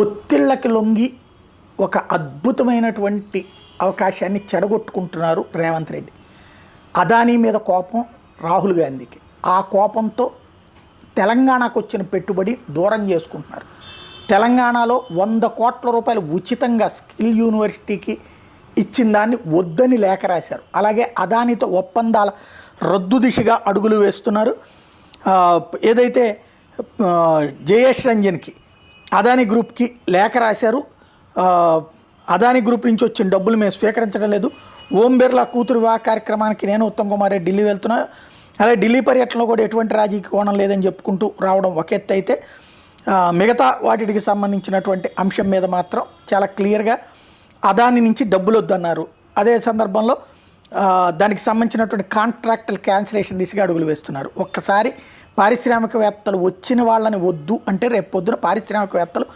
ఒత్తిళ్ళకి లొంగి ఒక అద్భుతమైనటువంటి అవకాశాన్ని చెడగొట్టుకుంటున్నారు రేవంత్ రెడ్డి. అదానీ మీద కోపం రాహుల్ గాంధీకి. ఆ కోపంతో తెలంగాణకు వచ్చిన పెట్టుబడి దూరం చేసుకుంటున్నారు. తెలంగాణలో వంద కోట్ల రూపాయలు ఉచితంగా స్కిల్ యూనివర్సిటీకి ఇచ్చిన దాన్ని వద్దని లేఖ రాశారు. అలాగే అదానితో ఒప్పందాల రద్దు దిశగా అడుగులు వేస్తున్నారు. ఏదైతే జయేష్ రంజన్కి అదాని గ్రూప్కి లేఖ రాశారు. అదానీ అదాని గ్రూప్ నుంచి వచ్చిన డబ్బులు మేము స్వీకరించడం లేదు. ఓం బిర్లా కూతురు వివాహ కార్యక్రమానికి నేను ఉత్తమ్ కుమార్ రెడ్డి ఢిల్లీ వెళ్తున్నా. అలాగే ఢిల్లీ పర్యటనలో కూడా ఎటువంటి రాజకీయ కోణం లేదని చెప్పుకుంటూ రావడం ఒక ఎత్తు అయితే మిగతా వాటికి సంబంధించినటువంటి అంశం మీద మాత్రం చాలా క్లియర్గా అదాని నుంచి డబ్బులు వద్దన్నారు. అదే సందర్భంలో దానికి సంబంధించినటువంటి కాంట్రాక్టులు క్యాన్సిలేషన్ దిశగా అడుగులు వేస్తున్నారు. ఒక్కసారి పారిశ్రామికవేత్తలు వచ్చిన వాళ్ళని వద్దు అంటే రేపు పొద్దున పారిశ్రామికవేత్తలు